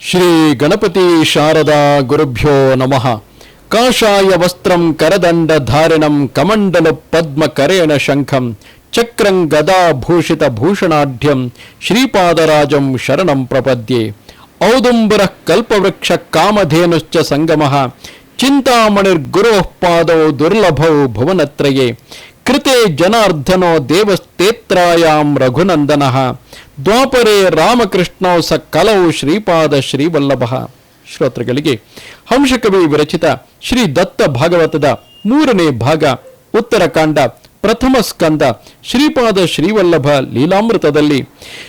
ಶ್ರೀ ಗಣಪತಿ ಶಾರದಾ ಗುರುಭ್ಯೋ ನಮಃ. ಕಾಷಾಯ ವಸ್ತ್ರಂ ಕರದಂಡ ಧಾರಣಂ ಕಮಂಡಲ ಪದ್ಮ ಕರೇಣ ಶಂಖಂ ಚಕ್ರಂ ಗದಾ ಭೂಷಿತ ಭೂಷಣಾಢ್ಯಂ ಶ್ರೀಪಾದರಾಜಂ ಶರಣಂ ಪ್ರಪದ್ಯೆ. ಔದುಂಬರ ಕಲ್ಪವೃಕ್ಷ ಕಾಮಧೇನುಶ್ಚ ಸಂಗಮಃ. ಚಿಂತಾಮಣಿರ್ಗುರೋಃ ಪಾದೌ ದುರ್ಲಭೌ ಭುವನತ್ರಯೇ. ಕೃತೆ ಜನಾರ್ಧನೋ ದೇವಸ್ತೇತ್ರಾಯಾಂ ರಘುನಂದನಃ, ದ್ವಾಪರೇ ರಾಮಕೃಷ್ಣೋ ಸ ಕಲೌ ಶ್ರೀಪಾದ ಶ್ರೀವಲ್ಲಭ. ಶ್ರೋತೃಗಳಿಗೆ ಹಂಶಕವಿ ವಿರಚಿತ ಶ್ರೀ ದತ್ತ ಭಾಗವತದ ಮೂರನೇ ಭಾಗ, ಉತ್ತರಕಾಂಡ, ಪ್ರಥಮ ಸ್ಕಂದ, ಶ್ರೀಪಾದ ಶ್ರೀವಲ್ಲಭ ಲೀಲಾಮೃತದಲ್ಲಿ.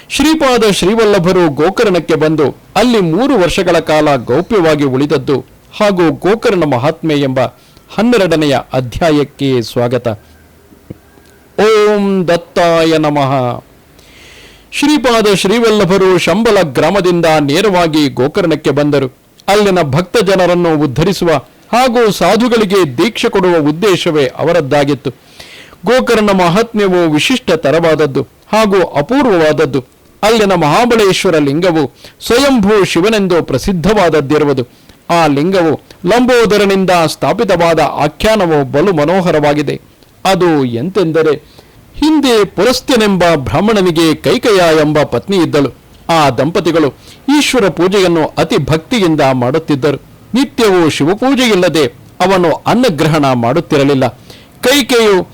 ಶ್ರೀಪಾದ ಶ್ರೀವಲ್ಲಭರು ಗೋಕರ್ಣಕ್ಕೆ ಬಂದು ಅಲ್ಲಿ ಮೂರು ವರ್ಷಗಳ ಕಾಲ ಗೌಪ್ಯವಾಗಿ ಉಳಿದದ್ದು ಹಾಗೂ ಗೋಕರ್ಣ ಮಹಾತ್ಮೆ ಎಂಬ ಹನ್ನೆರಡನೆಯ ಅಧ್ಯಾಯಕ್ಕೆ ಸ್ವಾಗತ. ಓಂ ದತ್ತಾಯ ನಮಃ. ಶ್ರೀಪಾದ ಶ್ರೀವಲ್ಲಭರು ಶಂಬಲ ಗ್ರಾಮದಿಂದ ನೇರವಾಗಿ ಗೋಕರ್ಣಕ್ಕೆ ಬಂದರು. ಅಲ್ಲಿನ ಭಕ್ತ ಜನರನ್ನು ಉದ್ಧರಿಸುವ ಹಾಗೂ ಸಾಧುಗಳಿಗೆ ದೀಕ್ಷೆ ಕೊಡುವ ಉದ್ದೇಶವೇ ಅವರದ್ದಾಗಿತ್ತು. ಗೋಕರ್ಣ ಮಹಾತ್ಮ್ಯವು ವಿಶಿಷ್ಟ ತರವಾದದ್ದು ಹಾಗೂ ಅಪೂರ್ವವಾದದ್ದು. ಅಲ್ಲಿನ ಮಹಾಬಲೇಶ್ವರ ಲಿಂಗವು ಸ್ವಯಂಭೂ ಶಿವನೆಂದು ಪ್ರಸಿದ್ಧವಾದದ್ದಿರುವುದು. ಆ ಲಿಂಗವು ಲಂಬೋದರನಿಂದ ಸ್ಥಾಪಿತವಾದ ಆಖ್ಯಾನವು ಬಲು ಮನೋಹರವಾಗಿದೆ. ಅದು ಎಂತೆಂದರೆ, ಹಿಂದೆ ಪುರಸ್ತ್ಯನೆಂಬ ಬ್ರಾಹ್ಮಣನಿಗೆ ಕೈಕಯ ಎಂಬ ಪತ್ನಿ ಇದ್ದಳು. ಆ ದಂಪತಿಗಳು ಈಶ್ವರ ಪೂಜೆಯನ್ನು ಅತಿ ಭಕ್ತಿಯಿಂದ ಮಾಡುತ್ತಿದ್ದರು. ನಿತ್ಯವೂ ಶಿವಪೂಜೆಯಿಲ್ಲದೆ ಅವನು ಅನ್ನಗ್ರಹಣ ಮಾಡುತ್ತಿರಲಿಲ್ಲ. ಕೈಕೆಯು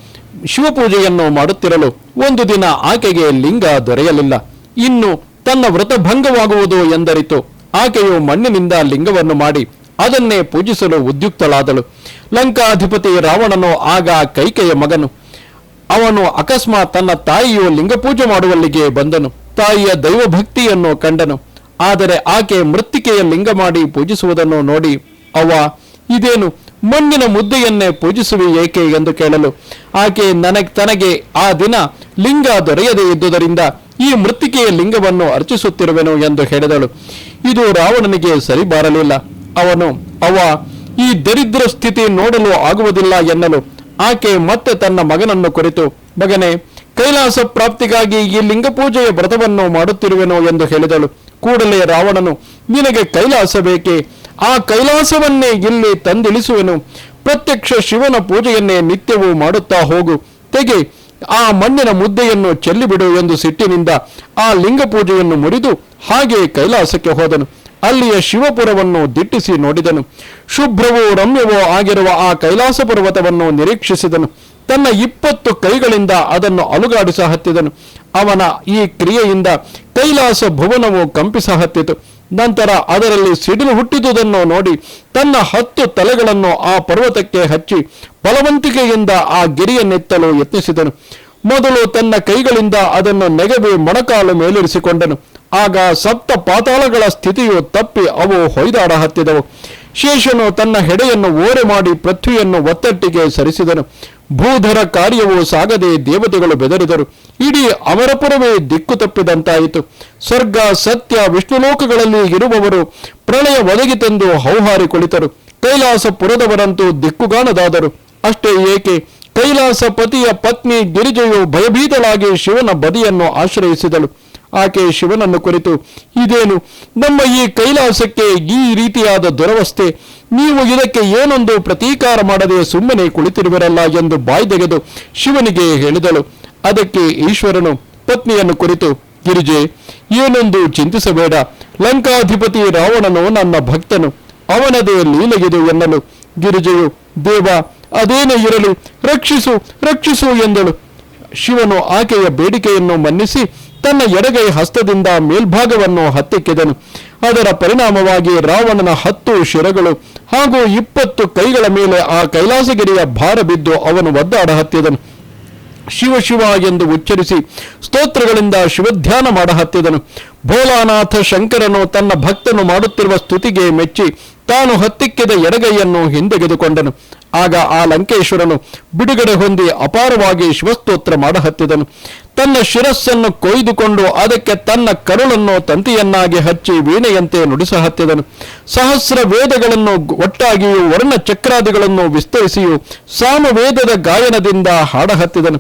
ಶಿವಪೂಜೆಯನ್ನು ಮಾಡುತ್ತಿರಲು ಒಂದು ದಿನ ಆಕೆಗೆ ಲಿಂಗ ದೊರೆಯಲಿಲ್ಲ. ಇನ್ನು ತನ್ನ ವ್ರತಭಂಗವಾಗುವುದು ಎಂದರಿತು. ಆಕೆಯು ಮಣ್ಣಿನಿಂದ ಲಿಂಗವನ್ನು ಮಾಡಿ ಅದನ್ನೇ ಪೂಜಿಸಲು ಉದ್ಯುಕ್ತಳಾದಳು. ಲಂಕಾಧಿಪತಿ ರಾವಣನು ಆಗ ಕೈಕೆಯ ಮಗನು. ಅವನು ಅಕಸ್ಮಾತ್ ತನ್ನ ತಾಯಿಯು ಲಿಂಗಪೂಜೆ ಮಾಡುವಲ್ಲಿಗೆ ಬಂದನು. ತಾಯಿಯ ದೈವಭಕ್ತಿಯನ್ನು ಕಂಡನು. ಆದರೆ ಆಕೆ ಮೃತ್ತಿಕೆಯ ಲಿಂಗ ಮಾಡಿ ಪೂಜಿಸುವುದನ್ನು ನೋಡಿ ಅವ ಇದೇನು? ಮಣ್ಣಿನ ಮುದ್ದೆಯನ್ನೇ ಪೂಜಿಸುವೆ ಏಕೆ ಎಂದು ಕೇಳಲು. ಆಕೆ ನನಗೆ ತನಗೆ ಆ ದಿನ ಲಿಂಗ ದೊರೆಯದೇ ಇದ್ದುದರಿಂದ ಈ ಮೃತ್ತಿಕೆಯ ಲಿಂಗವನ್ನು ಅರ್ಚಿಸುತ್ತಿರುವೆನು ಎಂದು ಹೇಳಿದಳು. ಇದು ರಾವಣನಿಗೆ ಸರಿ ಬಾರಲಿಲ್ಲ ಅವನು ಅವ ಈ ದರಿದ್ರ ಸ್ಥಿತಿ ನೋಡಲು ಆಗುವುದಿಲ್ಲ ಎನ್ನಲು. ಆಕೆ ಮತ್ತೆ ತನ್ನ ಮಗನನ್ನು ಕುರಿತು, ಮಗನೇ, ಕೈಲಾಸ ಪ್ರಾಪ್ತಿಗಾಗಿ ಈ ಲಿಂಗ ಪೂಜೆಯ ವ್ರತವನ್ನು ಮಾಡುತ್ತಿರುವೆನು ಎಂದು ಹೇಳಿದಳು. ಕೂಡಲೇ ರಾವಣನು, ನಿನಗೆ ಕೈಲಾಸ ಬೇಕೆ? ಆ ಕೈಲಾಸವನ್ನೇ ಇಲ್ಲಿ ತಂದಿಳಿಸುವೆನು. ಪ್ರತ್ಯಕ್ಷ ಶಿವನ ಪೂಜೆಯನ್ನೇ ನಿತ್ಯವೂ ಮಾಡುತ್ತಾ ಹೋಗು. ತೆಗೆ, ಆ ಮಣ್ಣಿನ ಮುದ್ದೆಯನ್ನು ಚೆಲ್ಲಿಬಿಡು ಎಂದು ಸಿಟ್ಟಿನಿಂದ ಆ ಲಿಂಗ ಪೂಜೆಯನ್ನು ಮುರಿದು ಹಾಗೆ ಕೈಲಾಸಕ್ಕೆ ಹೋದನು. ಅಲ್ಲಿಯ ಶಿವಪುರವನ್ನು ದಿಟ್ಟಿಸಿ ನೋಡಿದನು. ಶುಭ್ರವೋ ರಮ್ಯವೋ ಆಗಿರುವ ಆ ಕೈಲಾಸ ಪರ್ವತವನ್ನು ನಿರೀಕ್ಷಿಸಿದನು. ತನ್ನ ಇಪ್ಪತ್ತು ಕೈಗಳಿಂದ ಅದನ್ನು ಅಲುಗಾಡಿಸ ಹತ್ತಿದನು. ಅವನ ಈ ಕ್ರಿಯೆಯಿಂದ ಕೈಲಾಸ ಭುವನವು ಕಂಪಿಸ ಹತ್ತಿತು. ನಂತರ ಅದರಲ್ಲಿ ಸಿಡಿಲು ಹುಟ್ಟಿದುದನ್ನು ನೋಡಿ ತನ್ನ ಹತ್ತು ತಲೆಗಳನ್ನು ಆ ಪರ್ವತಕ್ಕೆ ಹಚ್ಚಿ ಬಲವಂತಿಕೆಯಿಂದ ಆ ಗಿರಿಯನ್ನೆತ್ತಲು ಯತ್ನಿಸಿದನು. ಮೊದಲು ತನ್ನ ಕೈಗಳಿಂದ ಅದನ್ನು ನೆಗವಿ ಮೊಣಕಾಲು ಮೇಲಿರಿಸಿಕೊಂಡನು. ಆಗ ಸಪ್ತ ಪಾತಾಳಗಳ ಸ್ಥಿತಿಯು ತಪ್ಪಿ ಅವು ಹೊಯ್ದಾಡ ಹತ್ತಿದವು. ಶೇಷನು ತನ್ನ ಹೆಡೆಯನ್ನು ಓರೆ ಮಾಡಿ ಪೃಥ್ವಿಯನ್ನು ಒತ್ತಟ್ಟಿಗೆ ಸರಿಸಿದನು. ಭೂಧರ ಕಾರ್ಯವು ಸಾಗದೆ ದೇವತೆಗಳು ಬೆದರಿದರು. ಇಡೀ ಅಮರಪುರವೇ ದಿಕ್ಕು ತಪ್ಪಿದಂತಾಯಿತು. ಸ್ವರ್ಗ, ಸತ್ಯ, ವಿಷ್ಣುಲೋಕಗಳಲ್ಲಿ ಇರುವವರು ಪ್ರಳಯ ಒದಗಿ ತಂದು ಹೌಹಾರಿ ಕುಳಿತರು. ಕೈಲಾಸ ಪುರದವರಂತೂ ದಿಕ್ಕುಗಾಣದಾದರು. ಅಷ್ಟೇ ಏಕೆ? ಕೈಲಾಸ ಪತಿಯ ಪತ್ನಿ ಗಿರಿಜೆಯು ಭಯಭೀತಳಾಗಿ ಶಿವನ ಬದಿಯನ್ನು ಆಶ್ರಯಿಸಿದಳು. ಆಕೆ ಶಿವನನ್ನು ಕುರಿತು, ಇದೇನು? ನಮ್ಮ ಈ ಕೈಲಾಸಕ್ಕೆ ಈ ರೀತಿಯಾದ ದುರವಸ್ಥೆ. ನೀವು ಇದಕ್ಕೆ ಏನೊಂದು ಪ್ರತೀಕಾರ ಮಾಡದೆ ಸುಮ್ಮನೆ ಕುಳಿತಿರುವರಲ್ಲ ಎಂದು ಬಾಯ್ದೆಗೆದು ಶಿವನಿಗೆ ಹೇಳಿದಳು. ಅದಕ್ಕೆ ಈಶ್ವರನು ಪತ್ನಿಯನ್ನು ಕುರಿತು, ಗಿರಿಜೆ, ಏನೊಂದು ಚಿಂತಿಸಬೇಡ. ಲಂಕಾಧಿಪತಿ ರಾವಣನು ನನ್ನ ಭಕ್ತನು. ಅವನದೇ ಲೀಲೆಗಿದು ಎನ್ನಲು. ಗಿರಿಜೆಯು, ದೇವ, ಅದೇನೇ ಇರಲಿ, ರಕ್ಷಿಸು ರಕ್ಷಿಸು ಎಂದಳು. ಶಿವನು ಆಕೆಯ ಬೇಡಿಕೆಯನ್ನು ಮನ್ನಿಸಿ ತನ್ನ ಎಡಗೈ ಹಸ್ತದಿಂದ ಮೇಲ್ಭಾಗವನ್ನು ಹತ್ತಿಕ್ಕಿದನು. ಅದರ ಪರಿಣಾಮವಾಗಿ ರಾವಣನ ಹತ್ತು ಶಿರಗಳು ಹಾಗೂ ಇಪ್ಪತ್ತು ಕೈಗಳ ಮೇಲೆ ಆ ಕೈಲಾಸಗಿರಿಯ ಭಾರ ಬಿದ್ದು ಅವನು ಒದ್ದಾಡ ಹತ್ತಿದನು. ಶಿವ ಶಿವ ಎಂದು ಉಚ್ಚರಿಸಿ ಸ್ತೋತ್ರಗಳಿಂದ ಶಿವಧ್ಯಾನ ಮಾಡ ಹತ್ತಿದನು ಭೋಲಾನಾಥ ಶಂಕರನು ತನ್ನ ಭಕ್ತನು ಮಾಡುತ್ತಿರುವ ಸ್ತುತಿಗೆ ಮೆಚ್ಚಿ ತಾನು ಹತ್ತಿಕ್ಕಿದ ಎಡಗೈಯನ್ನು ಹಿಂದೆಗೆದುಕೊಂಡನು. ಆಗ ಆ ಲಂಕೇಶ್ವರನು ಬಿಡುಗಡೆ ಹೊಂದಿ ಅಪಾರವಾಗಿ ಶಿವಸ್ತೋತ್ರ ಮಾಡಹತ್ತಿದನು. ತನ್ನ ಶಿರಸ್ಸನ್ನು ಕೊಯ್ದುಕೊಂಡು ಅದಕ್ಕೆ ತನ್ನ ಕರುಳನ್ನು ತಂತಿಯನ್ನಾಗಿ ಹಚ್ಚಿ ವೀಣೆಯಂತೆ ನುಡಿಸಹತ್ತಿದನು. ಸಹಸ್ರ ವೇದಗಳನ್ನು ಒಟ್ಟಾಗಿಯೂ ವರ್ಣ ಚಕ್ರಾದಿಗಳನ್ನು ವಿಸ್ತರಿಸಿಯೂ ಸಾಮವೇದದ ಗಾಯನದಿಂದ ಹಾಡಹತ್ತಿದನು.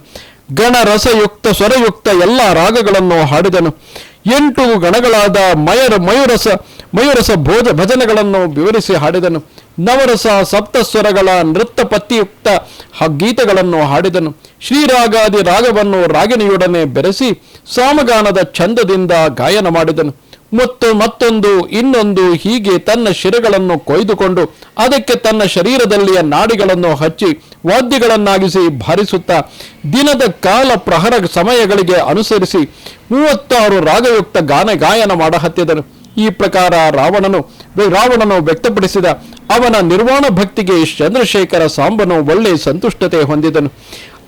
ಗಣರಸಯುಕ್ತ ಸ್ವರಯುಕ್ತ ಎಲ್ಲ ರಾಗಗಳನ್ನು ಹಾಡಿದನು. ಎಂಟು ಗಣಗಳಾದ ಮಯರ ಮಯೂರಸ ಮಯೂರಸ ಭೋಜ ಭಜನೆಗಳನ್ನು ವಿವರಿಸಿ ಹಾಡಿದನು. ನವರಸ ಸಪ್ತಸ್ವರಗಳ ನೃತ್ಯ ಪತ್ತಿಯುಕ್ತ ಗೀತೆಗಳನ್ನು ಹಾಡಿದನು. ಶ್ರೀರಾಗಾದಿ ರಾಗವನ್ನು ರಾಗಿಣಿಯೊಡನೆ ಬೆರೆಸಿ, ಸಾಮಗಾನದ ಛಂದದಿಂದ ಗಾಯನ ಮಾಡಿದನು. ಮತ್ತು ಮತ್ತೊಂದು, ಇನ್ನೊಂದು ಹೀಗೆ ತನ್ನ ಶಿರಗಳನ್ನು ಕೊಯ್ದುಕೊಂಡು ಅದಕ್ಕೆ ತನ್ನ ಶರೀರದಲ್ಲಿಯ ನಾಡಿಗಳನ್ನು ಹಚ್ಚಿ ವಾದ್ಯಗಳನ್ನಾಗಿಸಿ ಭಾರಿಸುತ್ತಾ ದಿನದ ಕಾಲ ಪ್ರಹರ ಸಮಯಗಳಿಗೆ ಅನುಸರಿಸಿ ಮೂವತ್ತಾರು ರಾಗಯುಕ್ತ ಗಾನ ಗಾಯನ ಮಾಡಹತ್ತಿದನು. ಈ ಪ್ರಕಾರ ರಾವಣನು ರಾವಣನು ವ್ಯಕ್ತಪಡಿಸಿದ ಅವನ ನಿರ್ವಾಣ ಭಕ್ತಿಗೆ ಚಂದ್ರಶೇಖರ ಸಾಂಬನು ಒಳ್ಳೆ ಸಂತುಷ್ಟತೆ ಹೊಂದಿದನು.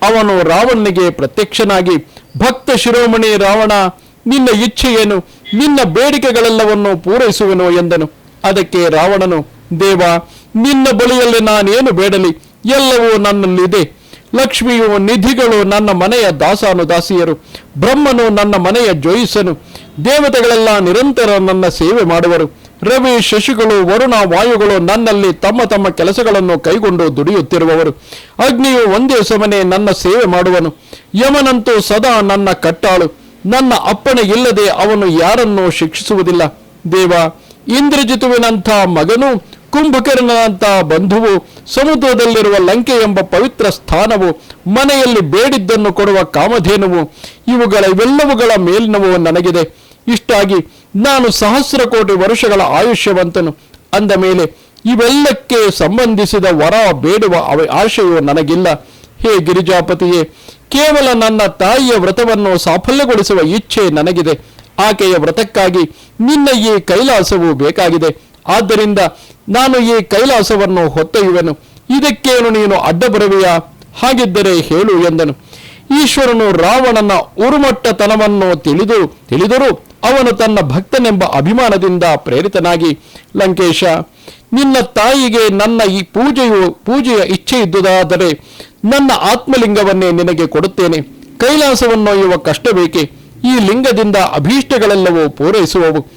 ಅವನು ರಾವಣನಿಗೆ ಪ್ರತ್ಯಕ್ಷನಾಗಿ, ಭಕ್ತ ಶಿರೋಮಣಿ ರಾವಣ, ನಿನ್ನ ಇಚ್ಛೆ ಏನು? ನಿನ್ನ ಬೇಡಿಕೆಗಳೆಲ್ಲವನ್ನು ಪೂರೈಸುವೆನು ಎಂದನು. ಅದಕ್ಕೆ ರಾವಣನು, ದೇವ, ನಿನ್ನ ಬಳಿಯಲ್ಲಿ ನಾನೇನು ಬೇಡಲಿ? ಎಲ್ಲವೂ ನನ್ನಲ್ಲಿದೆ. ಲಕ್ಷ್ಮಿಯು ನಿಧಿಗಳು ನನ್ನ ಮನೆಯ ದಾಸಾನುದಾಸಿಯರು. ಬ್ರಹ್ಮನು ನನ್ನ ಮನೆಯ ಜೋಯಿಸನು ದೇವತೆಗಳೆಲ್ಲ ನಿರಂತರ ನನ್ನ ಸೇವೆ ಮಾಡುವರು. ರವಿ ಶಶಿಗಳು, ವರುಣ ವಾಯುಗಳು ನನ್ನಲ್ಲಿ ತಮ್ಮ ತಮ್ಮ ಕೆಲಸಗಳನ್ನು ಕೈಗೊಂಡು ದುಡಿಯುತ್ತಿರುವವರು. ಅಗ್ನಿಯು ಒಂದೇ ಸಮನೆ ನನ್ನ ಸೇವೆ ಮಾಡುವನು. ಯಮನಂತೂ ಸದಾ ನನ್ನ ಕಟ್ಟಾಳು. ನನ್ನ ಅಪ್ಪಣೆ ಇಲ್ಲದೆ ಅವನು ಯಾರನ್ನೂ ಶಿಕ್ಷಿಸುವುದಿಲ್ಲ. ದೇವ, ಇಂದ್ರಜಿತುವಿನಂಥ ಮಗನು ಕುಂಭಕರ್ಣನಂಥ ಬಂಧುವು ಸಮುದ್ರದಲ್ಲಿರುವ ಲಂಕೆ ಎಂಬ ಪವಿತ್ರ ಸ್ಥಾನವು ಮನೆಯಲ್ಲಿ ಬೇಡಿದ್ದನ್ನು ಕೊಡುವ ಕಾಮಧೇನುವು ಇವುಗಳ ಇವೆಲ್ಲವುಗಳ ಮೇಲಿನವು ನನಗಿದೆ. ಇಷ್ಟಾಗಿ ನಾನು ಸಹಸ್ರ ಕೋಟಿ ವರುಷಗಳ ಆಯುಷ್ಯವಂತನು. ಅಂದ ಮೇಲೆ ಇವೆಲ್ಲಕ್ಕೆ ಸಂಬಂಧಿಸಿದ ವರ ಬೇಡುವ ಅವ- ಆಶೆಯು ನನಗಿಲ್ಲ. ಹೇ ಗಿರಿಜಾಪತಿಯೇ ಕೇವಲ ನನ್ನ ತಾಯಿಯ ವ್ರತವನ್ನು ಸಾಫಲ್ಯಗೊಳಿಸುವ ಇಚ್ಛೆ ನನಗಿದೆ. ಆಕೆಯ ವ್ರತಕ್ಕಾಗಿ ನಿನ್ನ ಈ ಕೈಲಾಸವು ಬೇಕಾಗಿದೆ. ಆದ್ದರಿಂದ ನಾನು ಈ ಕೈಲಾಸವನ್ನು ಹೊತ್ತೊಯ್ಯುವೆನು. ಇದಕ್ಕೇನು ನೀನು ಅಡ್ಡ ಬರುವೆಯಾ ಹಾಗಿದ್ದರೆ ಹೇಳು ಎಂದನು. ಈಶ್ವರನು ರಾವಣನ ಉರುಮಟ್ಟತನವನ್ನು ತಿಳಿದು, ತಿಳಿದರೂ ಅವನು ತನ್ನ ಭಕ್ತನೆಂಬ ಅಭಿಮಾನದಿಂದ ಪ್ರೇರಿತನಾಗಿ, ಲಂಕೇಶ, ನಿನ್ನ ತಾಯಿಗೆ ನನ್ನ ಈ ಪೂಜೆಯು, ಪೂಜೆಯ ಇಚ್ಛೆ ಇದ್ದುದಾದರೆ ನನ್ನ ಆತ್ಮಲಿಂಗವನ್ನೇ ನಿನಗೆ ಕೊಡುತ್ತೇನೆ. ಕೈಲಾಸವನ್ನು ಒಯ್ಯುವ ಕಷ್ಟ ಬೇಕೆ ಈ ಲಿಂಗದಿಂದ ಅಭೀಷ್ಟಗಳೆಲ್ಲವೂ ಪೂರೈಸುವವು.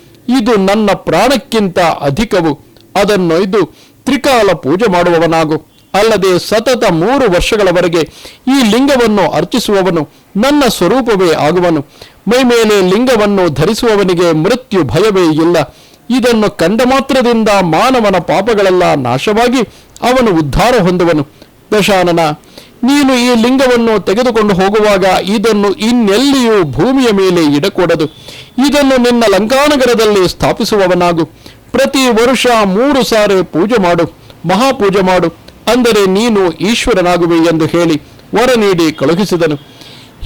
ಇದು ನನ್ನ ಪ್ರಾಣಕ್ಕಿಂತ ಅಧಿಕವು. ಅದನ್ನೊಯ್ದು ತ್ರಿಕಾಲ ಪೂಜೆ ಮಾಡುವವನಾಗು. ಅಲ್ಲದೆ ಸತತ ಮೂರು ವರ್ಷಗಳವರೆಗೆ ಈ ಲಿಂಗವನ್ನು ಅರ್ಚಿಸುವವನು ನನ್ನ ಸ್ವರೂಪವೇ ಆಗುವನು. ಮೈಮೇಲೆ ಲಿಂಗವನ್ನು ಧರಿಸುವವನಿಗೆ ಮೃತ್ಯು ಭಯವೇ ಇಲ್ಲ. ಇದನ್ನು ಕಂಡ ಮಾತ್ರದಿಂದ ಮಾನವನ ಪಾಪಗಳೆಲ್ಲ ನಾಶವಾಗಿ ಅವನು ಉದ್ಧಾರ ಹೊಂದುವನು. ದಶಾನನ ನೀನು ಈ ಲಿಂಗವನ್ನು ತೆಗೆದುಕೊಂಡು ಹೋಗುವಾಗ ಇದನ್ನು ಇನ್ನೆಲ್ಲಿಯೂ ಭೂಮಿಯ ಮೇಲೆ ಇಡಕೂಡದು. ಇದನ್ನು ನಿನ್ನ ಲಂಕಾನಗರದಲ್ಲಿ ಸ್ಥಾಪಿಸುವವನಾಗು. ಪ್ರತಿ ವರ್ಷ ಮೂರು ಸಾರಿ ಪೂಜೆ ಮಾಡು, ಮಹಾಪೂಜೆ ಮಾಡು, ಅಂದರೆ ನೀನು ಈಶ್ವರನಾಗುವೆ ಎಂದು ಹೇಳಿ ವರ ನೀಡಿ ಕಳುಹಿಸಿದನು.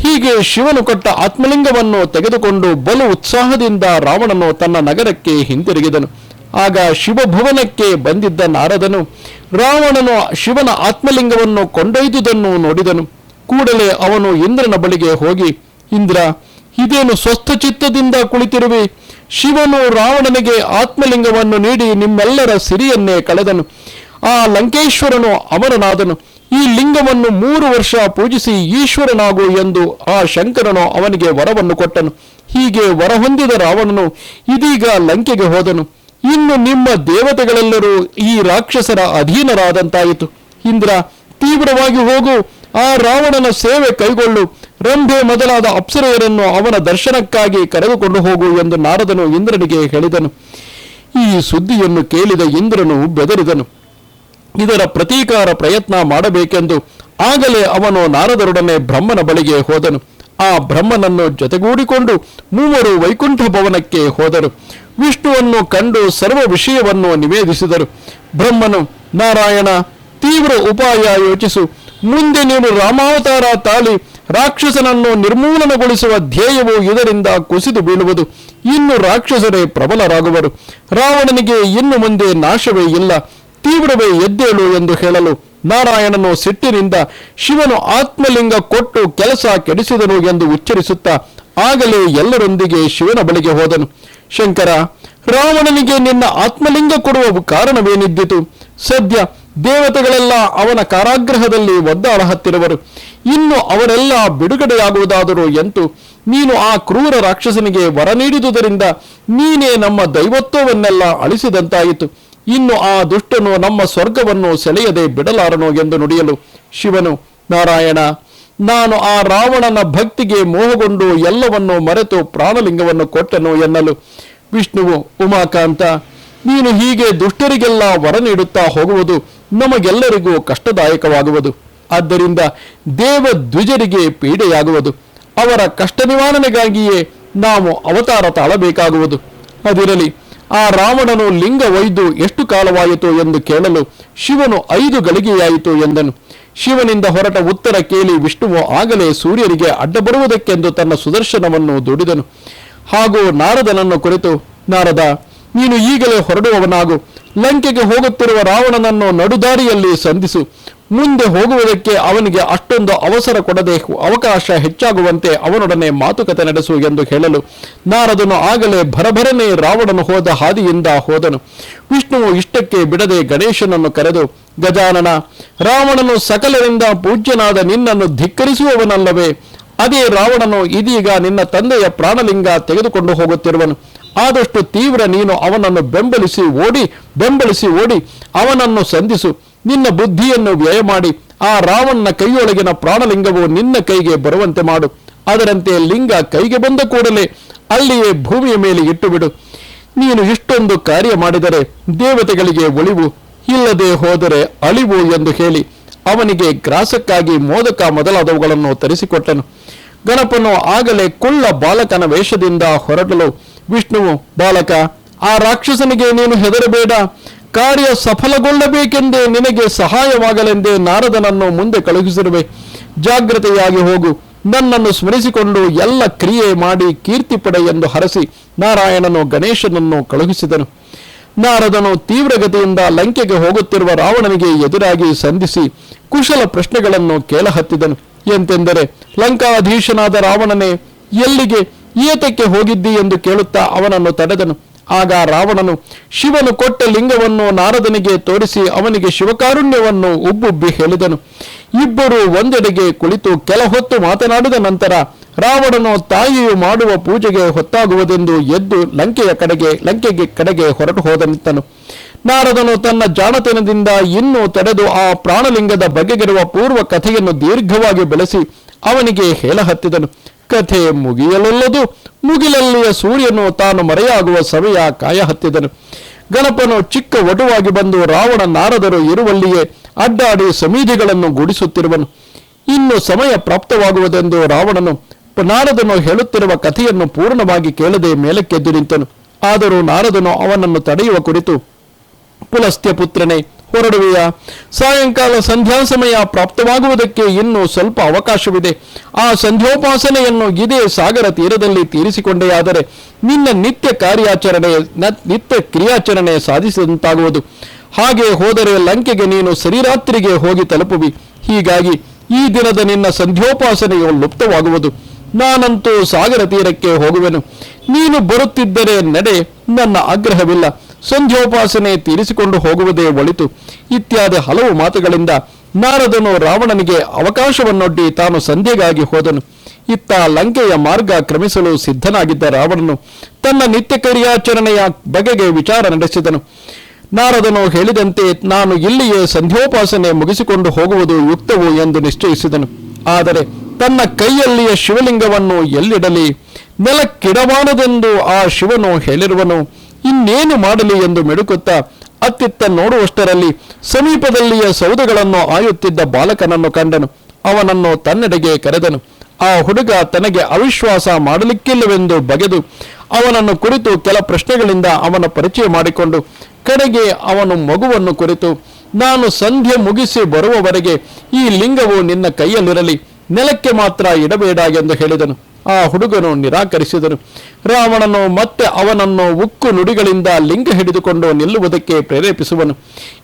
ಹೀಗೆ ಶಿವನು ಕೊಟ್ಟ ಆತ್ಮಲಿಂಗವನ್ನು ತೆಗೆದುಕೊಂಡು ಬಲು ಉತ್ಸಾಹದಿಂದ ರಾವಣನು ತನ್ನ ನಗರಕ್ಕೆ ಹಿಂತಿರುಗಿದನು. ಆಗ ಶಿವಭವನಕ್ಕೆ ಬಂದಿದ್ದ ನಾರದನು ರಾವಣನು ಶಿವನ ಆತ್ಮಲಿಂಗವನ್ನು ಕೊಂಡೊಯ್ದುದನ್ನು ನೋಡಿದನು. ಕೂಡಲೇ ಅವನು ಇಂದ್ರನ ಬಳಿಗೆ ಹೋಗಿ, ಇಂದ್ರ, ಇದೇನು ಸ್ವಸ್ಥ ಚಿತ್ತದಿಂದ ಕುಳಿತಿರುವೆ? ಶಿವನು ರಾವಣನಿಗೆ ಆತ್ಮಲಿಂಗವನ್ನು ನೀಡಿ ನಿಮ್ಮೆಲ್ಲರ ಸಿರಿಯನ್ನೇ ಕಳೆದನು. ಆ ಲಂಕೇಶ್ವರನು ಅಮರನಾದನು. ಈ ಲಿಂಗವನ್ನು ಮೂರು ವರ್ಷ ಪೂಜಿಸಿ ಈಶ್ವರನಾಗು ಎಂದು ಆ ಶಂಕರನು ಅವನಿಗೆ ವರವನ್ನು ಕೊಟ್ಟನು. ಹೀಗೆ ವರ ಹೊಂದಿದ ರಾವಣನು ಇದೀಗ ಲಂಕೆಗೆ ಹೋದನು. ಇನ್ನು ನಿಮ್ಮ ದೇವತೆಗಳೆಲ್ಲರೂ ಈ ರಾಕ್ಷಸರ ಅಧೀನರಾದಂತಾಯಿತು. ಇಂದ್ರ, ತೀವ್ರವಾಗಿ ಹೋಗು. ಆ ರಾವಣನ ಸೇವೆ ಕೈಗೊಳ್ಳು. ರಂಭೆ ಮೊದಲಾದ ಅಪ್ಸರೆಯರನ್ನು ಅವನ ದರ್ಶನಕ್ಕಾಗಿ ಕರೆದುಕೊಂಡು ಹೋಗು ಎಂದು ನಾರದನು ಇಂದ್ರನಿಗೆ ಹೇಳಿದನು. ಈ ಸುದ್ದಿಯನ್ನು ಕೇಳಿದ ಇಂದ್ರನು ಬೆದರಿದನು. ಇದರ ಪ್ರತೀಕಾರ ಪ್ರಯತ್ನ ಮಾಡಬೇಕೆಂದು ಆಗಲೇ ಅವನು ನಾರದರೊಡನೆ ಬ್ರಹ್ಮನ ಬಳಿಗೆ ಹೋದನು. ಆ ಬ್ರಹ್ಮನನ್ನು ಜೊತೆಗೂಡಿಕೊಂಡು ಮೂವರು ವೈಕುಂಠ ಭವನಕ್ಕೆ ಹೋದರು. ವಿಷ್ಣುವನ್ನು ಕಂಡು ಸರ್ವ ವಿಷಯವನ್ನು ನಿವೇದಿಸಿದರು. ಬ್ರಹ್ಮನು, ನಾರಾಯಣ, ತೀವ್ರ ಉಪಾಯ ಯೋಚಿಸು. ಮುಂದೆ ನೀನು ರಾಮಾವತಾರ ತಾಳಿ ರಾಕ್ಷಸನನ್ನು ನಿರ್ಮೂಲನಗೊಳಿಸುವ ಧ್ಯೇಯವು ಇದರಿಂದ ಕುಸಿದು ಬೀಳುವುದು. ಇನ್ನು ರಾಕ್ಷಸರೇ ಪ್ರಬಲರಾಗುವರು. ರಾವಣನಿಗೆ ಇನ್ನು ಮುಂದೆ ನಾಶವೇ ಇಲ್ಲ. ತೀವ್ರವೇ ಎದ್ದೇಳು ಎಂದು ಹೇಳಲು ನಾರಾಯಣನು ಸಿಟ್ಟಿನಿಂದ ಶಿವನು ಆತ್ಮಲಿಂಗ ಕೊಟ್ಟು ಕೆಲಸ ಕೆಡಿಸಿದನು ಎಂದು ಉಚ್ಚರಿಸುತ್ತಾ ಆಗಲೇ ಎಲ್ಲರೊಂದಿಗೆ ಶಿವನ ಬಳಿಗೆ ಹೋದನು. ಶಂಕರ, ರಾವಣನಿಗೆ ನಿನ್ನ ಆತ್ಮಲಿಂಗ ಕೊಡುವ ಕಾರಣವೇನಿದ್ದಿತು ಸದ್ಯ ದೇವತೆಗಳೆಲ್ಲ ಅವನ ಕಾರಾಗ್ರಹದಲ್ಲಿ ಒದ್ದಾಳ ಹತ್ತಿರುವರು ಇನ್ನು ಅವರೆಲ್ಲ ಬಿಡುಗಡೆಯಾಗುವುದಾದರೂ ಎಂತು? ನೀನು ಆ ಕ್ರೂರ ರಾಕ್ಷಸನಿಗೆ ವರ ನೀಡಿದುದರಿಂದ ನೀನೇ ನಮ್ಮ ದೈವತ್ವವನ್ನೆಲ್ಲ ಅಳಿಸಿದಂತಾಯಿತು. ಇನ್ನು ಆ ದುಷ್ಟನು ನಮ್ಮ ಸ್ವರ್ಗವನ್ನು ಸೆಳೆಯದೆ ಬಿಡಲಾರನು ಎಂದು ನುಡಿಯಲು ಶಿವನು, ನಾರಾಯಣ ನಾನು ಆ ರಾವಣನ ಭಕ್ತಿಗೆ ಮೋಹಗೊಂಡು ಎಲ್ಲವನ್ನು ಮರೆತು ಪ್ರಾಣಲಿಂಗವನ್ನು ಕೊಟ್ಟನು ಎನ್ನಲು. ವಿಷ್ಣುವು, ಉಮಾಕಾಂತ, ನೀನು ಹೀಗೆ ದುಷ್ಟರಿಗೆಲ್ಲ ವರ ನೀಡುತ್ತಾ ಹೋಗುವುದು ನಮಗೆಲ್ಲರಿಗೂ ಕಷ್ಟದಾಯಕವಾಗುವುದು. ಆದ್ದರಿಂದ ದೇವ ದ್ವಿಜರಿಗೆ ಪೀಡೆಯಾಗುವುದು. ಅವರ ಕಷ್ಟ ನಿವಾರಣೆಗಾಗಿಯೇ ನಾವು ಅವತಾರ ತಾಳಬೇಕಾಗುವುದು. ಅದಿರಲಿ, ಆ ರಾವಣನು ಲಿಂಗ ಒಯ್ದು ಎಷ್ಟು ಕಾಲವಾಯಿತು ಎಂದು ಕೇಳಲು ಶಿವನು ಐದು ಗಳಿಗೆಯಾಯಿತು ಎಂದನು. ಶಿವನಿಂದ ಹೊರಟ ಉತ್ತರ ಕೇಳಿ ವಿಷ್ಣುವು ಆಗಲೇ ಸೂರ್ಯನಿಗೆ ಅಡ್ಡ ಬರುವುದಕ್ಕೆಂದು ತನ್ನ ಸುದರ್ಶನವನ್ನು ದುಡಿದನು. ಹಾಗೂ ನಾರದನನ್ನು ಕುರಿತು, ನಾರದ, ನೀನು ಈಗಲೇ ಹೊರಡುವವನಾಗು, ಲಂಕೆಗೆ ಹೋಗುತ್ತಿರುವ ರಾವಣನನ್ನು ನಡುದಾರಿಯಲ್ಲಿ ಸಂಧಿಸು. ಮುಂದೆ ಹೋಗುವುದಕ್ಕೆ ಅವನಿಗೆ ಅಷ್ಟೊಂದು ಅವಸರ ಕೊಡದೆ ಅವಕಾಶ ಹೆಚ್ಚಾಗುವಂತೆ ಅವನೊಡನೆ ಮಾತುಕತೆ ನಡೆಸು ಎಂದು ಹೇಳಲು ನಾರದನು ಆಗಲೇ ಭರಭರನೆ ರಾವಣನು ಹೋದ ಹಾದಿಯಿಂದ ಹೋದನು. ವಿಷ್ಣುವು ಇಷ್ಟಕ್ಕೆ ಬಿಡದೆ ಗಣೇಶನನ್ನು ಕರೆದು, ಗಜಾನನ, ರಾವಣನು ಸಕಲರಿಂದ ಪೂಜ್ಯನಾದ ನಿನ್ನನ್ನು ಧಿಕ್ಕರಿಸುವವನಲ್ಲವೇ? ಅದೇ ರಾವಣನು ಇದೀಗ ನಿನ್ನ ತಂದೆಯ ಪ್ರಾಣಲಿಂಗ ತೆಗೆದುಕೊಂಡು ಹೋಗುತ್ತಿರುವನು. ಆದಷ್ಟು ತೀವ್ರ ನೀನು ಅವನನ್ನು ಬೆಂಬಲಿಸಿ ಓಡಿ ಬೆಂಬಲಿಸಿ ಓಡಿ, ಅವನನ್ನು ಸಂಧಿಸು. ನಿನ್ನ ಬುದ್ಧಿಯನ್ನು ವ್ಯಯ ಮಾಡಿ, ಆ ರಾವಣನ ಕೈಯೊಳಗಿನ ಪ್ರಾಣಲಿಂಗವು ನಿನ್ನ ಕೈಗೆ ಬರುವಂತೆ ಮಾಡು. ಅದರಂತೆ ಲಿಂಗ ಕೈಗೆ ಬಂದ ಕೂಡಲೇ ಅಲ್ಲಿಯೇ ಭೂಮಿಯ ಮೇಲೆ ಇಟ್ಟುಬಿಡು. ನೀನು ಇಷ್ಟೊಂದು ಕಾರ್ಯ ಮಾಡಿದರೆ ದೇವತೆಗಳಿಗೆ ಒಳಿವು, ಇಲ್ಲದೆ ಹೋದರೆ ಅಳಿವು ಎಂದು ಹೇಳಿ ಅವನಿಗೆ ಗ್ರಾಸಕ್ಕಾಗಿ ಮೋದಕ ಮೊದಲಾದವುಗಳನ್ನು ತರಿಸಿಕೊಟ್ಟನು. ಗಣಪನು ಆಗಲೇ ಕುಳ್ಳ ಬಾಲಕನ ವೇಷದಿಂದ ಹೊರಟಲು ವಿಷ್ಣುವು, ಬಾಲಕ, ಆ ರಾಕ್ಷಸನಿಗೆ ನೀನು ಹೆದರಬೇಡ. ಕಾರ್ಯ ಸಫಲಗೊಳ್ಳಬೇಕೆಂದೇ ನಿನಗೆ ಸಹಾಯವಾಗಲೆಂದೇ ನಾರದನನ್ನು ಮುಂದೆ ಕಳುಹಿಸಿರುವೆ. ಜಾಗ್ರತೆಯಾಗಿ ಹೋಗು. ನನ್ನನ್ನು ಸ್ಮರಿಸಿಕೊಂಡು ಎಲ್ಲ ಕ್ರಿಯೆ ಮಾಡಿ ಕೀರ್ತಿ ಪಡೆ ಎಂದು ಹರಸಿ ನಾರಾಯಣನು ಗಣೇಶನನ್ನು ಕಳುಹಿಸಿದನು. ನಾರದನು ತೀವ್ರಗತಿಯಿಂದ ಲಂಕೆಗೆ ಹೋಗುತ್ತಿರುವ ರಾವಣನಿಗೆ ಎದುರಾಗಿ ಸಂಧಿಸಿ ಕುಶಲ ಪ್ರಶ್ನೆಗಳನ್ನು ಕೇಳಹತ್ತಿದನು. ಎಂತೆಂದರೆ, ಲಂಕಾಧೀಶನಾದ ರಾವಣನೇ, ಎಲ್ಲಿಗೆ, ಏತಕ್ಕೆ ಹೋಗಿದ್ದಿ ಎಂದು ಕೇಳುತ್ತಾ ಅವನನ್ನು ತಡೆದನು. ಆಗ ರಾವಣನು ಶಿವನು ಕೊಟ್ಟ ಲಿಂಗವನ್ನು ನಾರದನಿಗೆ ತೋರಿಸಿ ಅವನಿಗೆ ಶಿವಕಾರುಣ್ಯವನ್ನು ಉಬ್ಬುಬ್ಬಿ ಹೇಳಿದನು. ಇಬ್ಬರು ಒಂದೆಡೆಗೆ ಕುಳಿತು ಕೆಲ ಹೊತ್ತು ಮಾತನಾಡಿದ ನಂತರ ರಾವಣನು ತಾಯಿಯು ಮಾಡುವ ಪೂಜೆಗೆ ಹೊತ್ತಾಗುವುದೆಂದು ಎದ್ದು ಲಂಕೆಯ ಕಡೆಗೆ, ಲಂಕೆಗೆ ಕಡೆಗೆ ಹೊರಟು ಹೋದನಿತ್ತನು. ನಾರದನು ತನ್ನ ಜಾಣತನದಿಂದ ಇನ್ನೂ ತಡೆದು ಆ ಪ್ರಾಣಲಿಂಗದ ಬಗೆಗಿರುವ ಪೂರ್ವ ಕಥೆಯನ್ನು ದೀರ್ಘವಾಗಿ ಬೆಳೆಸಿ ಅವನಿಗೆ ಹೇಳಹತ್ತಿದನು ಕಥೆ ಮುಗಿಯಲೊಲ್ಲದು. ಮುಗಿಲಲ್ಲಿಯ ಸೂರ್ಯನು ತಾನು ಮರೆಯಾಗುವ ಸಮಯ ಕಾಯ ಹತ್ತಿದನು ಗಣಪನು ಚಿಕ್ಕ ವಟುವಾಗಿ ಬಂದು ರಾವಣ ನಾರದರು ಇರುವಲ್ಲಿಯೇ ಅಡ್ಡಾಡಿ ಸಮೀಧಿಗಳನ್ನು ಗುಡಿಸುತ್ತಿರುವನು. ಇನ್ನು ಸಮಯ ಪ್ರಾಪ್ತವಾಗುವುದೆಂದು ರಾವಣನು ನಾರದನು ಹೇಳುತ್ತಿರುವ ಕಥೆಯನ್ನು ಪೂರ್ಣವಾಗಿ ಕೇಳದೆ ಮೇಲಕ್ಕೆದ್ದು ನಿಂತನು. ಆದರೂ ನಾರದನು ಅವನನ್ನು ತಡೆಯುವ ಕುರಿತು, ಪುಲಸ್ತ್ಯ ಪುತ್ರನೇ ಹೊರಡುವೆಯ? ಸಾಯಂಕಾಲ ಸಂಧ್ಯಾ ಸಮಯ ಪ್ರಾಪ್ತವಾಗುವುದಕ್ಕೆ ಇನ್ನೂ ಸ್ವಲ್ಪ ಅವಕಾಶವಿದೆ. ಆ ಸಂಧ್ಯೋಪಾಸನೆಯನ್ನು ಇದೇ ಸಾಗರ ತೀರದಲ್ಲಿ ತೀರಿಸಿಕೊಂಡೆಯಾದರೆ ನಿನ್ನ ನಿತ್ಯ ಕಾರ್ಯಾಚರಣೆ ನಿತ್ಯ ಕ್ರಿಯಾಚರಣೆ ಸಾಧಿಸಿದಂತಾಗುವುದು. ಹಾಗೆ ಹೋದರೆ ಲಂಕೆಗೆ ನೀನು ಸರಿರಾತ್ರಿಗೆ ಹೋಗಿ ತಲುಪುವಿ. ಹೀಗಾಗಿ ಈ ದಿನದ ನಿನ್ನ ಸಂಧ್ಯೋಪಾಸನೆಯು ಲುಪ್ತವಾಗುವುದು. ನಾನಂತೂ ಸಾಗರ ತೀರಕ್ಕೆ ಹೋಗುವೆನು. ನೀನು ಬರುತ್ತಿದ್ದರೆ ನಡೆ, ನನ್ನ ಆಗ್ರಹವಿಲ್ಲ. ಸಂಧ್ಯೋಪಾಸನೆ ತೀರಿಸಿಕೊಂಡು ಹೋಗುವುದೇ ಒಳಿತು. ಇತ್ಯಾದಿ ಹಲವು ಮಾತುಗಳಿಂದ ನಾರದನು ರಾವಣನಿಗೆ ಅವಕಾಶವನ್ನೊಡ್ಡಿ ತಾನು ಸಂಧ್ಯೆಗಾಗಿ ಹೋದನು. ಇತ್ತ ಲಂಕೆಯ ಮಾರ್ಗ ಕ್ರಮಿಸಲು ಸಿದ್ಧನಾಗಿದ್ದ ರಾವಣನು ತನ್ನ ನಿತ್ಯ ಕಾರ್ಯಾಚರಣೆಯ ಬಗೆಗೆ ವಿಚಾರ ನಡೆಸಿದನು. ನಾರದನು ಹೇಳಿದಂತೆ, ನಾನು ಇಲ್ಲಿಯೇ ಸಂಧ್ಯೋಪಾಸನೆ ಮುಗಿಸಿಕೊಂಡು ಹೋಗುವುದು ಯುಕ್ತವು ಎಂದು ನಿಶ್ಚಯಿಸಿದನು. ಆದರೆ ತನ್ನ ಕೈಯಲ್ಲಿಯ ಶಿವಲಿಂಗವನ್ನು ಎಲ್ಲಿಡಲಿ? ನೆಲಕ್ಕಿಡಬಾರದೆಂದು ಆ ಶಿವನು ಹೇಳಿರುವನು. ಇನ್ನೇನು ಮಾಡಲಿ ಎಂದು ಮೆಡುಕುತ್ತಾ ಅತ್ತಿತ್ತ ನೋಡುವಷ್ಟರಲ್ಲಿ ಸಮೀಪದಲ್ಲಿಯ ಸೌದೆಗಳನ್ನು ಆಯುತ್ತಿದ್ದ ಬಾಲಕನನ್ನು ಕಂಡನು. ಅವನನ್ನು ತನ್ನೆಡೆಗೆ ಕರೆದನು. ಆ ಹುಡುಗ ತನಗೆ ಅವಿಶ್ವಾಸ ಮಾಡಲಿಕ್ಕಿಲ್ಲವೆಂದು ಬಗೆದು ಅವನನ್ನು ಕುರಿತು ಕೆಲ ಪ್ರಶ್ನೆಗಳಿಂದ ಅವನ ಪರಿಚಯ ಮಾಡಿಕೊಂಡು, ಕಡೆಗೆ ಅವನು ಮಗುವನ್ನು ಕುರಿತು, ನಾನು ಸಂಧ್ಯೆ ಮುಗಿಸಿ ಬರುವವರೆಗೆ ಈ ಲಿಂಗವು ನಿನ್ನ ಕೈಯಲ್ಲಿರಲಿ, ನೆಲಕ್ಕೆ ಮಾತ್ರ ಇಡಬೇಡ ಎಂದು ಹೇಳಿದನು. ಆ ಹುಡುಗನು ನಿರಾಕರಿಸಿದನು. ರಾವಣನು ಮತ್ತೆ ಅವನನ್ನು ಉಕ್ಕು ನುಡಿಗಳಿಂದ ಲಿಂಗ ಹಿಡಿದುಕೊಂಡು ನಿಲ್ಲುವುದಕ್ಕೆ ಪ್ರೇರೇಪಿಸುವನು.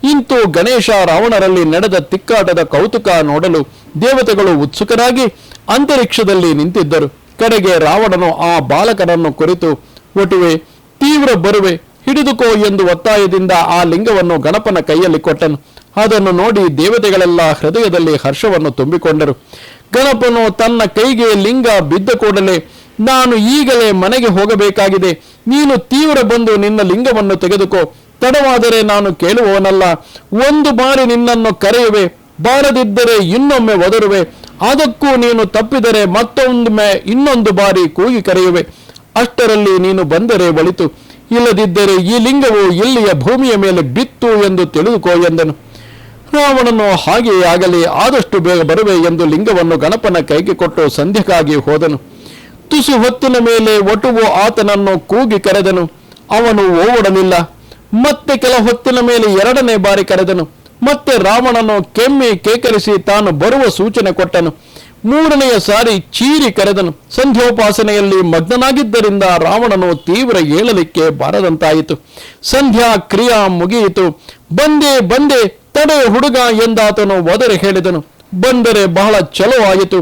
ಇಂತೂ ಗಣೇಶ ರಾವಣರಲ್ಲಿ ನಡೆದ ತಿಕ್ಕಾಟದ ಕೌತುಕ ನೋಡಲು ದೇವತೆಗಳು ಉತ್ಸುಕರಾಗಿ ಅಂತರಿಕ್ಷದಲ್ಲಿ ನಿಂತಿದ್ದರು. ಕಡೆಗೆ ರಾವಣನು ಆ ಬಾಲಕನನ್ನು ಕುರಿತು, ಒಟುವೆ, ತೀವ್ರ ಬರುವೆ, ಹಿಡಿದುಕೋ ಎಂದು ಒತ್ತಾಯದಿಂದ ಆ ಲಿಂಗವನ್ನು ಗಣಪನ ಕೈಯಲ್ಲಿ ಕೊಟ್ಟನು. ಅದನ್ನು ನೋಡಿ ದೇವತೆಗಳೆಲ್ಲ ಹೃದಯದಲ್ಲಿ ಹರ್ಷವನ್ನು ತುಂಬಿಕೊಂಡರು. ಗಣಪನು ತನ್ನ ಕೈಗೆ ಲಿಂಗ ಬಿದ್ದ ಕೂಡಲೇ, ನಾನು ಈಗಲೇ ಮನೆಗೆ ಹೋಗಬೇಕಾಗಿದೆ. ನೀನು ತೀವ್ರ ಬಂದು ನಿನ್ನ ಲಿಂಗವನ್ನು ತೆಗೆದುಕೋ. ತಡವಾದರೆ ನಾನು ಕೇಳುವವನಲ್ಲ. ಒಂದು ಬಾರಿ ನಿನ್ನನ್ನು ಕರೆಯುವೆ. ಬಾರದಿದ್ದರೆ ಇನ್ನೊಮ್ಮೆ ಒದರುವೆ. ಅದಕ್ಕೂ ನೀನು ತಪ್ಪಿದರೆ ಮತ್ತೊಂದೊಮ್ಮೆ ಇನ್ನೊಂದು ಬಾರಿ ಕೂಗಿ ಕರೆಯುವೆ. ಅಷ್ಟರಲ್ಲಿ ನೀನು ಬಂದರೆ ಒಳಿತು. ಇಲ್ಲದಿದ್ದರೆ ಈ ಲಿಂಗವು ಇಲ್ಲಿಯ ಭೂಮಿಯ ಮೇಲೆ ಬಿತ್ತು ಎಂದು ತಿಳಿದುಕೋ ಎಂದನು. ರಾವಣನು ಹಾಗೆಯೇ ಆಗಲಿ, ಆದಷ್ಟು ಬೇಗ ಬರುವೆ ಎಂದು ಲಿಂಗವನ್ನು ಗಣಪನ ಕೈಗೆ ಕೊಟ್ಟು ಸಂಧ್ಯಕ್ಕಾಗಿ ಹೋದನು. ತುಸು ಹೊತ್ತಿನ ಮೇಲೆ ಒಟುವು ಆತನನ್ನು ಕೂಗಿ ಕರೆದನು. ಅವನು ಓಡಲಿಲ್ಲ ಮತ್ತೆ ಕೆಲ ಹೊತ್ತಿನ ಮೇಲೆ ಎರಡನೇ ಬಾರಿ ಕರೆದನು. ಮತ್ತೆ ರಾವಣನು ಕೆಮ್ಮಿ ಕೇಕರಿಸಿ ತಾನು ಬರುವ ಸೂಚನೆ ಕೊಟ್ಟನು. ಮೂರನೆಯ ಸಾರಿ ಚೀರಿ ಕರೆದನು. ಸಂಧ್ಯೋಪಾಸನೆಯಲ್ಲಿ ಮಗ್ನನಾಗಿದ್ದರಿಂದ ರಾವಣನು ತೀವ್ರ ಏಳಲಿಕ್ಕೆ ಬಾರದಂತಾಯಿತು. ಸಂಧ್ಯಾ ಕ್ರಿಯಾ ಮುಗಿಯಿತು. ಬಂದೆ ಬಂದೆ ತಡೆ ಹುಡುಗ ಎಂದಾತನು ಒದರೆ ಹೇಳಿದನು. ಬಂದರೆ ಬಹಳ ಚಲೋ ಆಯಿತು.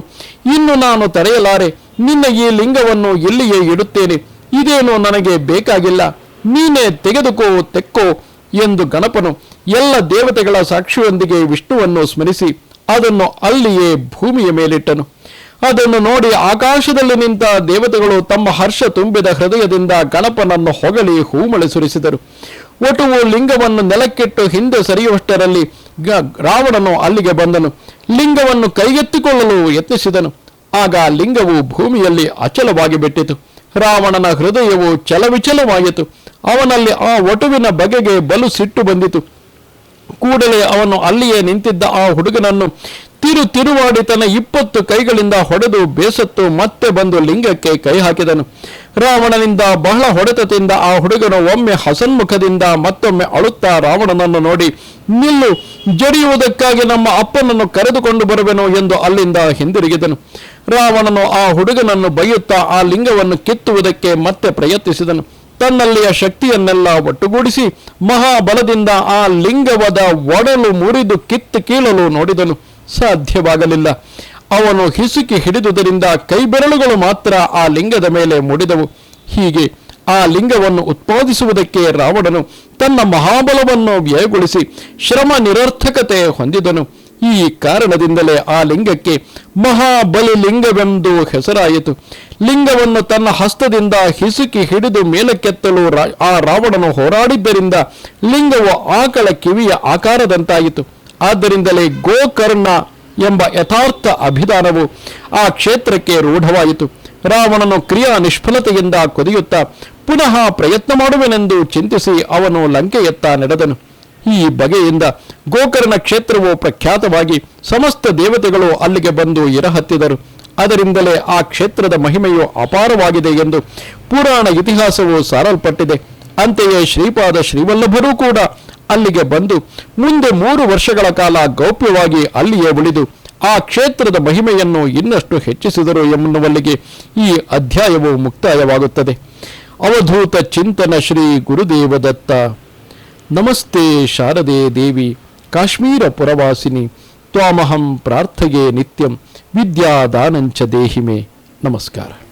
ಇನ್ನು ನಾನು ತಡೆಯಲಾರೆ ನಿನ್ನ ಈ ಲಿಂಗವನ್ನು ಎಲ್ಲಿಯೇ ಇಡುತ್ತೇನೆ? ಇದೇನು ನನಗೆ ಬೇಕಾಗಿಲ್ಲ. ನೀನೇ ತೆಗೆದುಕೋ, ತೆಕ್ಕೋ ಎಂದು ಗಣಪನು ಎಲ್ಲ ದೇವತೆಗಳ ಸಾಕ್ಷಿಯೊಂದಿಗೆ ವಿಷ್ಣುವನ್ನು ಸ್ಮರಿಸಿ ಅದನ್ನು ಅಲ್ಲಿಯೇ ಭೂಮಿಯ ಮೇಲಿಟ್ಟನು. ಅದನ್ನು ನೋಡಿ ಆಕಾಶದಲ್ಲಿ ನಿಂತ ದೇವತೆಗಳು ತಮ್ಮ ಹರ್ಷ ತುಂಬಿದ ಹೃದಯದಿಂದ ಗಣಪನನ್ನು ಹೊಗಳಿ ಹೂಮಳೆ ಸುರಿಸಿದರು. ಒಟುವು ಲಿಂಗವನ್ನು ನೆಲಕ್ಕಿಟ್ಟು ಹಿಂದೆ ಸರಿಯುವಷ್ಟರಲ್ಲಿ ರಾವಣನು ಅಲ್ಲಿಗೆ ಬಂದನು. ಲಿಂಗವನ್ನು ಕೈಗೆತ್ತಿಕೊಳ್ಳಲು ಯತ್ನಿಸಿದನು. ಆಗ ಲಿಂಗವು ಭೂಮಿಯಲ್ಲಿ ಅಚಲವಾಗಿ ಬಿಟ್ಟಿತು. ರಾವಣನ ಹೃದಯವು ಚಲವಿಚಲವಾಯಿತು. ಅವನಲ್ಲಿ ಆ ಒಟುವಿನ ಬಗೆಗೆ ಬಲು ಸಿಟ್ಟು ಬಂದಿತು. ಕೂಡಲೇ ಅವನು ಅಲ್ಲಿಯೇ ನಿಂತಿದ್ದ ಆ ಹುಡುಗನನ್ನು ತಿರು ತಿರುವಾಡಿ ತನ್ನ ಇಪ್ಪತ್ತು ಕೈಗಳಿಂದ ಹೊಡೆದು ಬೇಸತ್ತು ಮತ್ತೆ ಬಂದು ಲಿಂಗಕ್ಕೆ ಕೈ ಹಾಕಿದನು. ರಾವಣನಿಂದ ಬಹಳ ಹೊಡೆತದಿಂದ ಆ ಹುಡುಗನು ಒಮ್ಮೆ ಹಸನ್ಮುಖದಿಂದ ಮತ್ತೊಮ್ಮೆ ಅಳುತ್ತಾ ರಾವಣನನ್ನು ನೋಡಿ, ನಿಲ್ಲು, ಜಡಿಯುವುದಕ್ಕಾಗಿ ನಮ್ಮ ಅಪ್ಪನನ್ನು ಕರೆದುಕೊಂಡು ಬರುವೆನು ಎಂದು ಅಲ್ಲಿಂದ ಹಿಂದಿರುಗಿದನು. ರಾವಣನು ಆ ಹುಡುಗನನ್ನು ಬೈಯುತ್ತಾ ಆ ಲಿಂಗವನ್ನು ಕಿತ್ತುವುದಕ್ಕೆ ಮತ್ತೆ ಪ್ರಯತ್ನಿಸಿದನು. ತನ್ನಲ್ಲಿಯ ಶಕ್ತಿಯನ್ನೆಲ್ಲ ಒಟ್ಟುಗೂಡಿಸಿ ಮಹಾಬಲದಿಂದ ಆ ಲಿಂಗವದ ಒಡಲು ಮುರಿದು ಕಿತ್ತು ಕೀಳಲು ನೋಡಿದನು. ಸಾಧ್ಯವಾಗಲಿಲ್ಲ. ಅವನು ಹಿಸುಕಿ ಹಿಡಿದುದರಿಂದ ಕೈಬೆರಳುಗಳು ಮಾತ್ರ ಆ ಲಿಂಗದ ಮೇಲೆ ಮುಡಿದವು. ಹೀಗೆ ಆ ಲಿಂಗವನ್ನು ಉತ್ಪಾದಿಸುವುದಕ್ಕೆ ರಾವಣನು ತನ್ನ ಮಹಾಬಲವನ್ನು ವ್ಯಯಗೊಳಿಸಿ ಶ್ರಮ ನಿರರ್ಥಕತೆ ಹೊಂದಿದನು. ಈ ಕಾರಣದಿಂದಲೇ ಆ ಲಿಂಗಕ್ಕೆ ಮಹಾಬಲಿ ಲಿಂಗವೆಂದು ಹೆಸರಾಯಿತು. ಲಿಂಗವನ್ನು ತನ್ನ ಹಸ್ತದಿಂದ ಹಿಸುಕಿ ಹಿಡಿದು ಮೇಲಕ್ಕೆತ್ತಲು ಆ ರಾವಣನು ಹೋರಾಡಿದ್ದರಿಂದ ಲಿಂಗವು ಆಕಳ ಕಿವಿಯ ಆಕಾರದಂತಾಯಿತು. ಆದ್ದರಿಂದಲೇ ಗೋಕರ್ಣ ಎಂಬ ಯಥಾರ್ಥ ಅಭಿಧಾನವು ಆ ಕ್ಷೇತ್ರಕ್ಕೆ ರೂಢವಾಯಿತು. ರಾವಣನು ಕ್ರಿಯಾ ನಿಷ್ಫಲತೆಯಿಂದ ಕೊದಿಯುತ್ತಾ ಪುನಃ ಪ್ರಯತ್ನ ಮಾಡುವೆನೆಂದು ಚಿಂತಿಸಿ ಅವನು ಲಂಕೆಯತ್ತ ನಡೆದನು. ಈ ಬಗೆಯಿಂದ ಗೋಕರ್ಣ ಕ್ಷೇತ್ರವು ಪ್ರಖ್ಯಾತವಾಗಿ ಸಮಸ್ತ ದೇವತೆಗಳು ಅಲ್ಲಿಗೆ ಬಂದು ಇರಹತ್ತಿದರು. ಅದರಿಂದಲೇ ಆ ಕ್ಷೇತ್ರದ ಮಹಿಮೆಯು ಅಪಾರವಾಗಿದೆ ಎಂದು ಪುರಾಣ ಇತಿಹಾಸವು ಸಾರಲ್ಪಟ್ಟಿದೆ. ಅಂತೆಯೇ ಶ್ರೀಪಾದ ಶ್ರೀವಲ್ಲಭರೂ ಕೂಡ ಅಲ್ಲಿಗೆ ಬಂದು ಮುಂದೆ ಮೂರು ವರ್ಷಗಳ ಕಾಲ ಗೌಪ್ಯವಾಗಿ ಅಲ್ಲಿಯೇ ಉಳಿದು ಆ ಕ್ಷೇತ್ರದ ಮಹಿಮೆಯನ್ನು ಇನ್ನಷ್ಟು ಹೆಚ್ಚಿಸಿದರು ಎನ್ನುವಲ್ಲಿಗೆ ಈ ಅಧ್ಯಾಯವು ಮುಕ್ತಾಯವಾಗುತ್ತದೆ. ಅವಧೂತ ಚಿಂತನ ಶ್ರೀ ಗುರುದೇವದತ್ತ. ನಮಸ್ತೆ ಶಾರದೆ ದೇವಿ, ಕಾಶ್ಮೀರ ಪುರವಾಸಿನಿ, ತ್ವಾಮಹಂ ಪ್ರಾರ್ಥಗೆ ನಿತ್ಯಂ, ವಿದ್ಯಾದಾನಂಚ ದೇಹಿಮೆ. ನಮಸ್ಕಾರ.